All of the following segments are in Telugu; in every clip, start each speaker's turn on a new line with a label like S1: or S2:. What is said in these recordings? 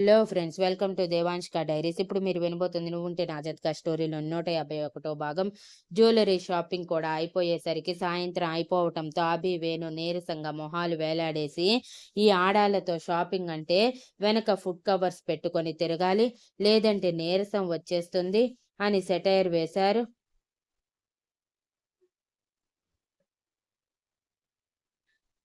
S1: Hello friends welcome to Devanshka diaries. ఇప్పుడు మీరు వినబోతుంది నువ్వు ఉంటే నా జతక స్టోరీలో నూట యాభై ఒకటో భాగం. జ్యువెలరీ షాపింగ్ కూడా అయిపోయేసరికి సాయంత్రం అయిపోవటంతో అభి వేణు నీరసంగా మొహాలు వేలాడేసి ఈ ఆడాలతో షాపింగ్ అంటే వెనక ఫుడ్ కవర్స్ పెట్టుకొని తిరగాలి. లేదంటే నీరసం వచ్చేస్తుంది అని సెటైర్ వేశారు.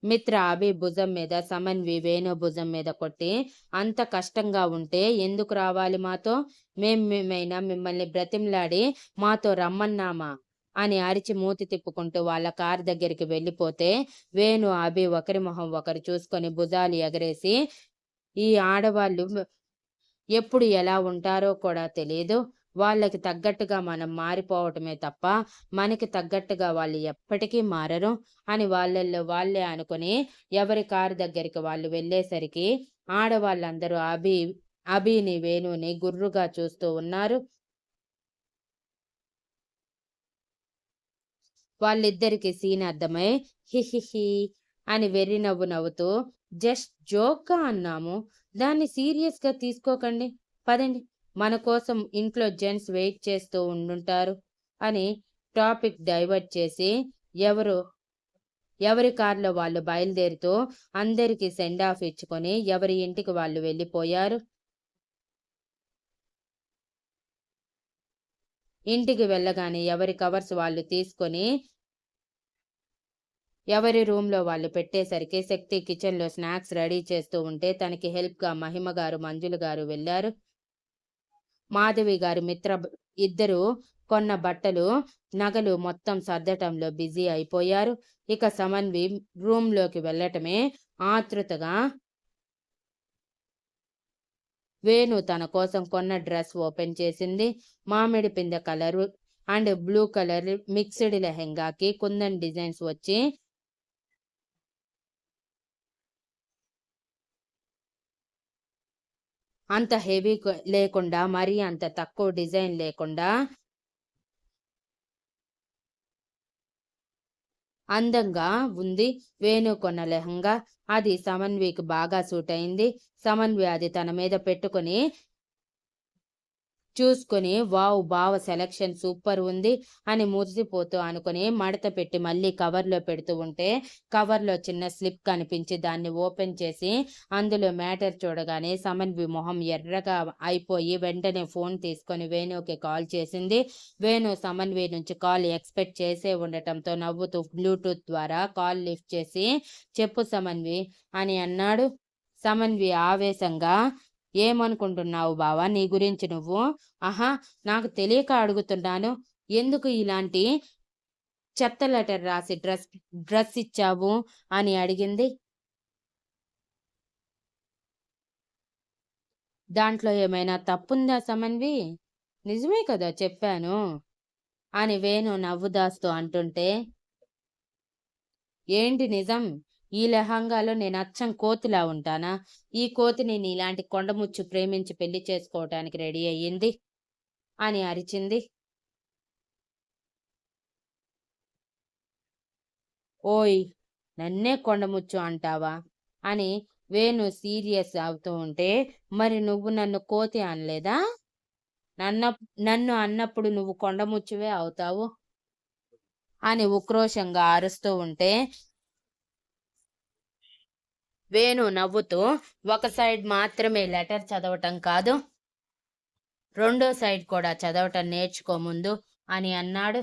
S1: మిత్ర అభి భుజం మీద సమన్వి వేణు భుజం మీద కొట్టి అంత కష్టంగా ఉంటే ఎందుకు రావాలి మాతో? మేం మేమైనా మిమ్మల్ని బ్రతిమ్లాడి మాతో రమ్మన్నామా? అని అరిచి మూతి తిప్పుకుంటూ వాళ్ళ కార్ దగ్గరికి వెళ్ళిపోతే వేణు అభి ఒకరి మొహం ఒకరు చూసుకొని భుజాలు ఎగరేసి ఈ ఆడవాళ్ళు ఎప్పుడు ఎలా ఉంటారో కూడా తెలియదు వాళ్ళకి తగ్గట్టుగా మనం మారిపోవటమే తప్ప మనకి తగ్గట్టుగా వాళ్ళు ఎప్పటికీ మారరు అని వాళ్ళల్లో వాళ్ళే అనుకుని ఎవరి కారు దగ్గరికి వాళ్ళు వెళ్ళేసరికి ఆడవాళ్ళందరూ అభి అభిని వేణుని గుర్రుగా చూస్తూ ఉన్నారు. వాళ్ళిద్దరికి సీన్ అర్థమై హిహిహి అని వెర్రి నవ్వు నవ్వుతూ జస్ట్ జోక్గా అన్నాము. దాన్ని సీరియస్గా తీసుకోకండి. పదండి. మన కోసం ఇంట్లో జెంట్స్ వెయిట్ చేస్తూ ఉండుంటారు అని టాపిక్ డైవర్ట్ చేసి ఎవరు ఎవరి కార్లో వాళ్ళు బయలుదేరుతూ అందరికీ సెండ్ ఆఫ్ ఇచ్చుకొని ఎవరి ఇంటికి వాళ్ళు వెళ్ళిపోయారు? ఇంటికి వెళ్ళగానే ఎవరి కవర్స్ వాళ్ళు తీసుకొని ఎవరి రూమ్లో వాళ్ళు పెట్టేసరికి శక్తి కిచెన్లో స్నాక్స్ రెడీ చేస్తూ ఉంటే తనకి హెల్ప్గా మహిమ గారు మంజులు గారు వెళ్ళారు. మాధవి గారి మిత్ర ఇద్దరు కొన్న బట్టలు నగలు మొత్తం సర్దటంలో బిజీ అయిపోయారు. ఇక సమన్వి రూమ్లోకి వెళ్ళటమే ఆతృతగా వేణు తన కోసం కొన్న డ్రెస్ ఓపెన్ చేసింది. మామిడి పిందె colour and blue colour mixed లెహెంగాకి kundan designs వచ్చి అంత హెవీ లేకుండా మరీ అంత తక్కువ డిజైన్ లేకుండా అందంగా ఉంది. వేణుకొన్న లెహంగా అది సమన్వికి బాగా సూట్ అయింది సమన్వి అది తన మీద పెట్టుకుని చూసుకుని వావ్ బావ సెలక్షన్ సూపర్ ఉంది అని మురిసిపోతూ అనుకుని మడత పెట్టి మళ్ళీ కవర్లో పెడుతూ ఉంటే కవర్లో చిన్న స్లిప్ కనిపించి దాన్ని ఓపెన్ చేసి అందులో మ్యాటర్ చూడగానే సమన్వి మొహం ఎర్రగా అయిపోయి వెంటనే ఫోన్ తీసుకొని వేణుకి కాల్ చేసింది. వేణు సమన్వి నుంచి కాల్ ఎక్స్పెక్ట్ చేసే ఉండటంతో నవ్వుతూ బ్లూటూత్ ద్వారా కాల్ లిఫ్ట్ చేసి చెప్పు సమన్వి అని అన్నాడు. సమన్వి ఆవేశంగా ఏమనుకుంటున్నావు బావా నీ గురించి నువ్వు? ఆహా నాకు తెలియక అడుగుతున్నాను. ఎందుకు ఇలాంటి చెత్త లెటర్ రాసి డ్రెస్ డ్రెస్ ఇచ్చావు అని అడిగింది. దాంట్లో ఏమైనా తప్పుందా సమన్వి? నిజమే కదా చెప్పాను అని వేణు నవ్వుదాస్తూ అంటుంటే ఏంటి నిజం? ఈ లెహంగాలో నేను అచ్చం కోతిలా ఉంటానా? ఈ కోతిని నీలాంటి కొండముచ్చు ప్రేమించి పెళ్ళి చేసుకోవటానికి రెడీ అయ్యింది? అని అరిచింది. ఓయ్ నన్నే కొండముచ్చు అంటావా? అని వేణు సీరియస్ అవుతూ ఉంటే మరి నువ్వు నన్ను కోతి అనలేదా? నన్న నన్ను అన్నప్పుడు నువ్వు కొండముచ్చువే అవుతావు? అని ఉక్రోషంగా అరుస్తూ ఉంటే వేణు నవ్వుతూ ఒక సైడ్ మాత్రమే లెటర్ చదవటం కాదు రెండో సైడ్ కూడా చదవటం నేర్చుకో ముందు అని అన్నాడు.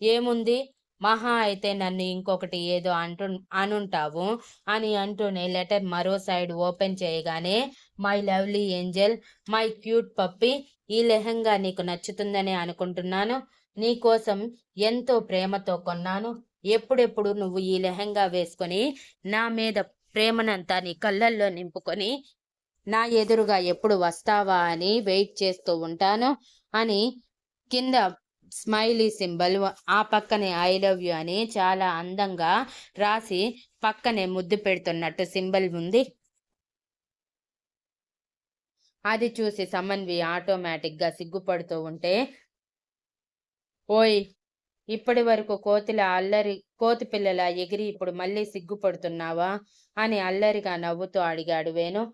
S1: ఏముంది? మహా అయితే నన్ను ఇంకొకటి ఏదో అంటు అనుంటావు అని అంటూనే లెటర్ మరో సైడ్ ఓపెన్ చేయగానే my lovely angel my cute puppy ఈ లెహంగా నీకు నచ్చుతుందని అనుకుంటున్నాను. నీకోసం ఎంతో ప్రేమతో కొన్నాను. ఎప్పుడెప్పుడు నువ్వు ఈ లెహంగా వేసుకొని నా మీద ప్రేమనంతా నీ కళ్ళల్లో నింపుకొని నా ఎదురుగా ఎప్పుడు వస్తావా అని వెయిట్ చేస్తూ ఉంటాను అని కింద స్మైలీ సింబల్ ఆ పక్కనే ఐ లవ్ యూ అని చాలా అందంగా రాసి పక్కనే ముద్దు పెడుతున్నట్టు సింబల్ ఉంది. అది చూసి సమన్వి ఆటోమేటిక్గా సిగ్గుపడుతూ ఉంటే ఓయ్ ఇప్పటి వరకు కోతిల అల్లరి కోతి పిల్లల ఎగిరి ఇప్పుడు మళ్ళీ సిగ్గుపడుతున్నావా? అని అల్లరిగా నవ్వుతూ అడిగాడు వేణు.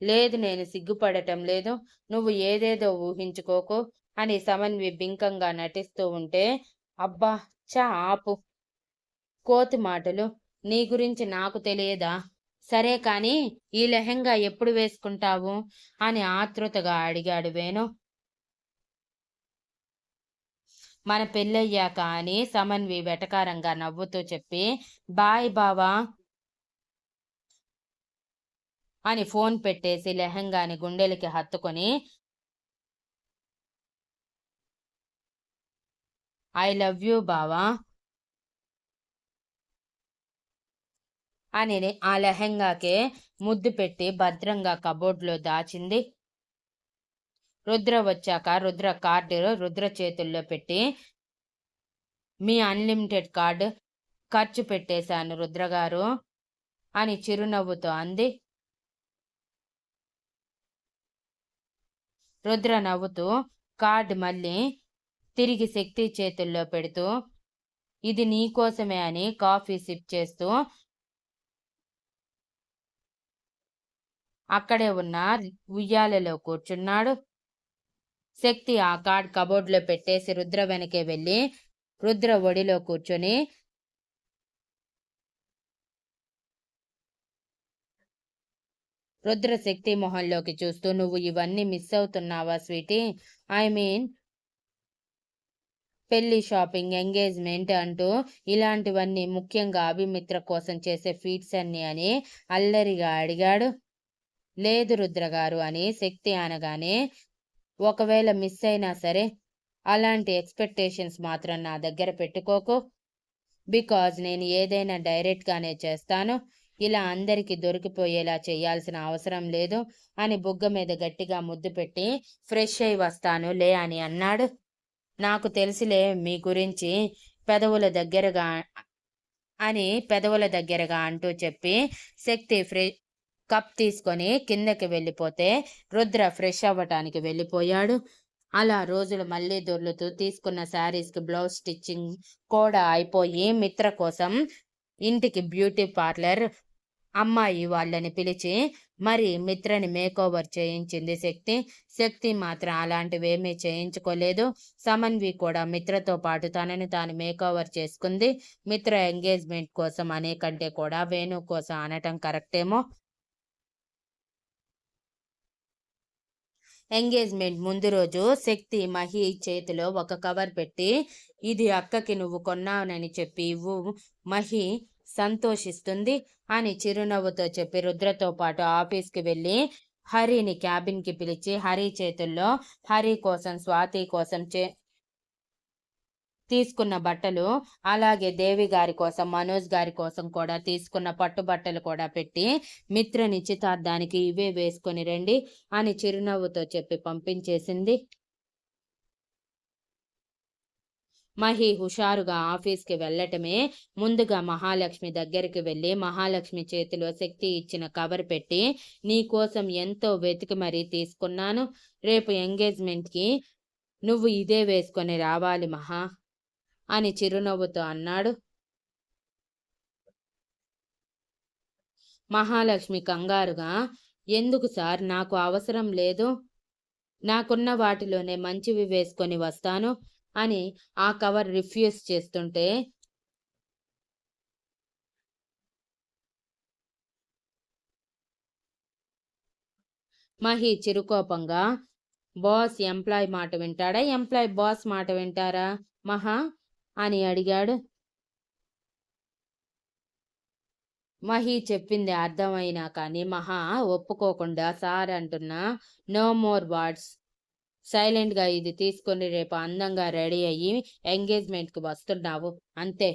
S1: లేదు నేను సిగ్గుపడటం లేదు నువ్వు ఏదేదో ఊహించుకోకు అని సమన్వి బింకంగా నటిస్తూ ఉంటే అబ్బా చా ఆపు. కోతి మాటలు నీ గురించి నాకు తెలియదా? సరే కాని ఈ లెహెంగా ఎప్పుడు వేసుకుంటావు? అని ఆతృతగా అడిగాడు వేణు. మన పెళ్ళయ్యాక అని సమన్వి వెటకారంగా నవ్వుతూ చెప్పి బాయ్ బావా అని ఫోన్ పెట్టేసి లెహంగాని గుండెలకి హత్తుకొని ఐ లవ్ యూ బావా అని ఆ లెహంగాకే ముద్దు పెట్టి భద్రంగా కబోర్డ్లో దాచింది. రుద్ర వచ్చాక రుద్ర కార్డు రుద్ర చేతుల్లో పెట్టి మీ అన్లిమిటెడ్ కార్డు ఖర్చు పెట్టేశాను రుద్రగారు అని చిరునవ్వుతో అంది. రుద్ర నవ్వుతూ కార్డు మళ్ళీ తిరిగి శక్తి చేతుల్లో పెడుతూ ఇది నీకోసమే అని కాఫీ సిప్ చేస్తూ అక్కడే ఉన్న ఉయ్యాలలో కూర్చున్నాడు. శక్తి ఆ కార్డ్ కబోర్డ్లో పెట్టేసి రుద్ర వెనకే వెళ్ళి రుద్ర ఒడిలో కూర్చొని రుద్ర శక్తి మొహంలోకి చూస్తూ నువ్వు ఇవన్నీ మిస్ అవుతున్నావా స్వీటీ? ఐ మీన్ పెళ్ళి షాపింగ్ ఎంగేజ్మెంట్ అంటూ ఇలాంటివన్నీ ముఖ్యంగా అభిమిత్ర కోసం చేసే ఫీట్స్ అన్ని అని అల్లరిగా అడిగాడు. లేదు రుద్రగారు అని శక్తి అనగానే ఒకవేళ మిస్ అయినా సరే అలాంటి ఎక్స్పెక్టేషన్స్ మాత్రం నా దగ్గర పెట్టుకోకు. బికాజ్ నేను ఏదైనా డైరెక్ట్గానే చేస్తాను. ఇలా అందరికీ దొరికిపోయేలా చేయాల్సిన అవసరం లేదు అని బుగ్గ మీద గట్టిగా ముద్దు పెట్టి ఫ్రెష్ అయి వస్తాను లే అని అన్నాడు. నాకు తెలిసిలే మీ గురించి పెదవుల దగ్గరగా అని పెదవుల దగ్గరగా అంటూ చెప్పి శక్తి ఫ్రె కప్ తీసుకొని కిందకి వెళ్ళిపోతే రుద్ర ఫ్రెష్ అవ్వటానికి వెళ్ళిపోయాడు. అలా రోజులు మళ్ళీ దొర్లుతూ తీసుకున్న శారీస్కి బ్లౌజ్ స్టిచ్చింగ్ కూడా అయిపోయి మిత్ర కోసం ఇంటికి బ్యూటీ పార్లర్ అమ్మాయి వాళ్ళని పిలిచి మరి మిత్రని మేకోవర్ చేయించింది శక్తి? శక్తి మాత్రం అలాంటివేమీ చేయించుకోలేదు. సమన్వి కూడా మిత్రతో పాటు తనని తాను మేకోవర్ చేసుకుంది. మిత్ర ఎంగేజ్మెంట్ కోసం అనే కంటే కూడా వేణు కోసం అనటం కరెక్టేమో? ఎంగేజ్మెంట్ ముందు రోజు శక్తి మహి చేతిలో ఒక కవర్ పెట్టి ఇది అక్కకి నువ్వు కొన్నావునని చెప్పి ఇవ్వు. మహి సంతోషిస్తుంది అని చిరునవ్వుతో చెప్పి రుద్రతో పాటు ఆఫీస్కి వెళ్ళి హరిని క్యాబిన్కి పిలిచి హరి చేతుల్లో హరి కోసం స్వాతి కోసం చే తీసుకున్న బట్టలు అలాగే దేవి గారి కోసం మనోజ్ గారి కోసం కూడా తీసుకున్న పట్టు బట్టలు కూడా పెట్టి మిత్ర నిశ్చితార్థానికి ఇవే వేసుకొని రండి అని చిరునవ్వుతో చెప్పి పంపించేసింది. మహి హుషారుగా ఆఫీస్కి వెళ్ళటమే ముందుగా మహాలక్ష్మి దగ్గరికి వెళ్ళి మహాలక్ష్మి చేతిలో శక్తి ఇచ్చిన కవర్ పెట్టి నీకోసం ఎంతో వెతికి మరీ తీసుకున్నాను. రేపు ఎంగేజ్మెంట్కి నువ్వు ఇదే వేసుకొని రావాలి మహా. అని చిరునవ్వుతో అన్నాడు. మహాలక్ష్మి కంగారుగా ఎందుకు సార్? నాకు అవసరం లేదు. నాకున్న వాటిలోనే మంచివి వేసుకొని వస్తాను అని ఆ కవర్ రిఫ్యూజ్ చేస్తుంటే మహి చిరుకోపంగా బాస్ ఎంప్లాయ్ మాట వింటాడా? ఎంప్లాయ్ బాస్ మాట వింటారా? మహా అని అడిగాడు. మహి చెప్పింది అర్థమైనా కానీ మహా ఒప్పుకోకుండా సార్ అంటున్నా నో మోర్ వర్డ్స్ సైలెంట్గా ఇది తీసుకొని రేపు అందంగా రెడీ అయ్యి ఎంగేజ్మెంట్కి వస్తున్నావు అంతే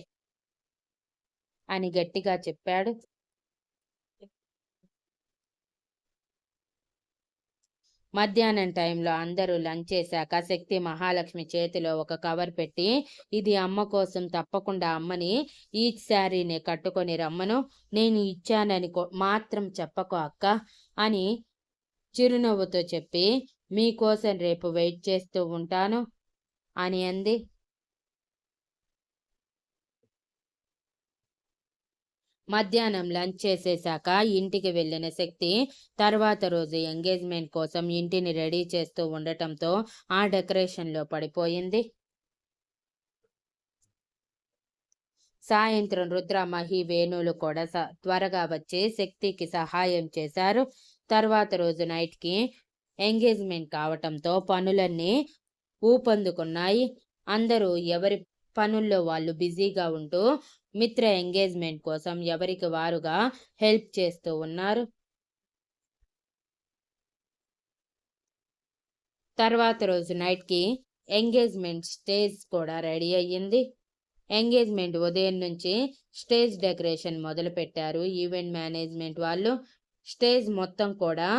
S1: అని గట్టిగా చెప్పాడు. మధ్యాహ్నం టైంలో అందరూ లంచ్ చేశాక శక్తి మహాలక్ష్మి చేతిలో ఒక కవర్ పెట్టి ఇది అమ్మ కోసం తప్పకుండా అమ్మని ఈ శారీని కట్టుకొని రమ్మను. నేను ఇచ్చానని మాత్రం చెప్పకు అక్క అని చిరునవ్వుతో చెప్పి మీకోసం రేపు వెయిట్ చేస్తూ ఉంటాను అని అంది. మధ్యాహ్నం లంచ్ చేసేశాక ఇంటికి వెళ్ళిన శక్తి తర్వాత రోజు ఎంగేజ్మెంట్ కోసం ఇంటిని రెడీ చేస్తూ ఉండటంతో ఆ డెకరేషన్లో పడిపోయింది. సాయంత్రం రుద్ర మహి వేణువులు కూడా త్వరగా వచ్చి శక్తికి సహాయం చేశారు. తర్వాత రోజు నైట్కి ఎంగేజ్మెంట్ కావటంతో పనులన్నీ ఊపందుకున్నాయి. అందరూ ఎవరి పనుల్లో వాళ్ళు బిజీగా ఉంటూ మిత్ర ఎంగేజ్మెంట్ కోసం ఎవరికి వారుగా హెల్ప్ చేస్తూ ఉన్నారు? తర్వాత రోజు నైట్కి ఎంగేజ్మెంట్ స్టేజ్ కూడా రెడీ అయ్యింది. ఎంగేజ్మెంట్ ఉదయం నుంచి స్టేజ్ డెకరేషన్ మొదలు పెట్టారు ఈవెంట్ మేనేజ్మెంట్ వాళ్ళు స్టేజ్ మొత్తం కూడా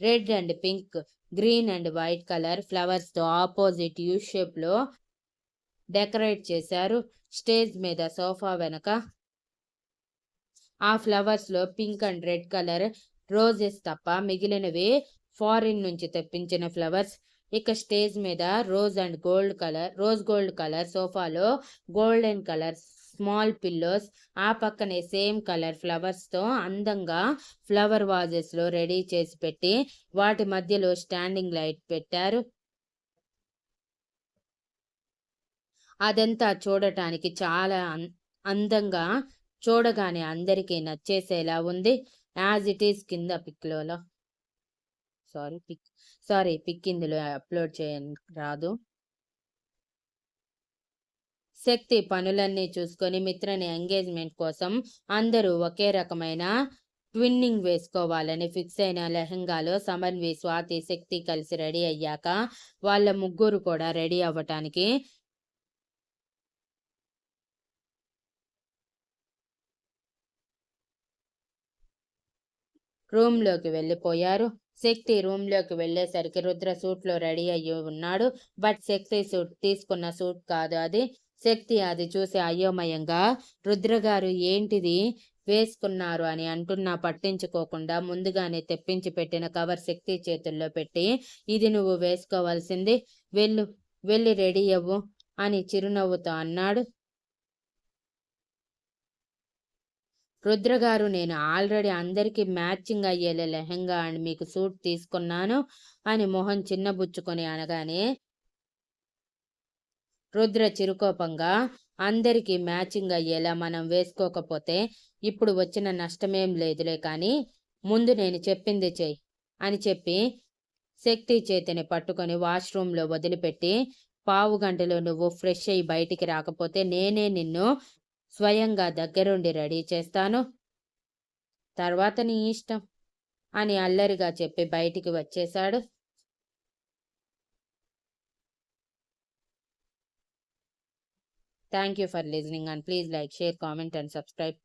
S1: red and pink green and white colour ఫ్లవర్స్తో opposite U షేప్లో డెకరేట్ చేశారు. స్టేజ్ మీద సోఫా వెనక ఆ ఫ్లవర్స్లో pink and red colour roses తప్ప మిగిలినవి ఫారిన్ నుంచి తెప్పించిన ఫ్లవర్స్. ఇక స్టేజ్ మీద rose and gold colour rose gold colour సోఫాలో గోల్డెన్ కలర్ స్మాల్ పిల్లోస్. ఆ పక్కనే సేమ్ కలర్ ఫ్లవర్స్తో అందంగా ఫ్లవర్ వాజెస్లో రెడీ చేసి పెట్టి వాటి మధ్యలో స్టాండింగ్ లైట్ పెట్టారు. అదంతా చూడటానికి చాలా అందంగా చూడగానే అందరికీ నచ్చేసేలా ఉంది. యాజ్ ఇట్ ఈస్ కింద పిక్లోలో. సారీ పిక్ సారీ పిక్ ఇందులో అప్లోడ్ చేయ రాదు. శక్తి పనులన్నీ చూసుకొని మిత్రని ఎంగేజ్మెంట్ కోసం అందరూ ఒకే రకమైన ట్విన్నింగ్ వేసుకోవాలని ఫిక్స్ అయిన లెహంగాలో సమన్వి స్వాతి శక్తి కలిసి రెడీ అయ్యాక వాళ్ళ ముగ్గురు కూడా రెడీ అవ్వటానికి రూమ్లోకి వెళ్ళిపోయారు. శక్తి రూమ్లోకి వెళ్ళేసరికి రుద్ర సూట్లో రెడీ అయ్యి ఉన్నాడు. బట్ శక్తి సూట్ తీసుకున్న సూట్ కాదు అది. శక్తి అది చూసి అయోమయంగా రుద్రగారు ఏంటిది వేసుకున్నారు అని అంటున్నా పట్టించుకోకుండా ముందుగానే తెప్పించి పెట్టిన కవర్ శక్తి చేతుల్లో పెట్టి ఇది నువ్వు వేసుకోవాల్సింది. వెళ్ళు వెళ్ళి రెడీ అవ్వు అని చిరునవ్వుతో అన్నాడు. రుద్రగారు నేను ఆల్రెడీ అందరికీ మ్యాచింగ్ అయ్యేలా లెహెంగా అండ్ మీకు సూట్ తీసుకున్నాను అని మొహం చిన్నబుచ్చుకొని అనగానే రుద్ర చిరుకోపంగా అందరికీ మ్యాచింగ్ అయ్యేలా మనం వేసుకోకపోతే ఇప్పుడు వచ్చిన నష్టమేం లేదులే కానీ ముందు నేను చెప్పింది చెయ్యి అని చెప్పి శక్తి చేతిని పట్టుకొని వాష్రూమ్లో వదిలిపెట్టి పావు గంటలో నువ్వు ఫ్రెష్ అయ్యి బయటికి రాకపోతే నేనే నిన్ను స్వయంగా దగ్గరుండి రెడీ చేస్తాను. తర్వాత నీ ఇష్టం అని అల్లరిగా చెప్పి బయటికి వచ్చేశాడు. Thank you for listening and please like share comment and subscribe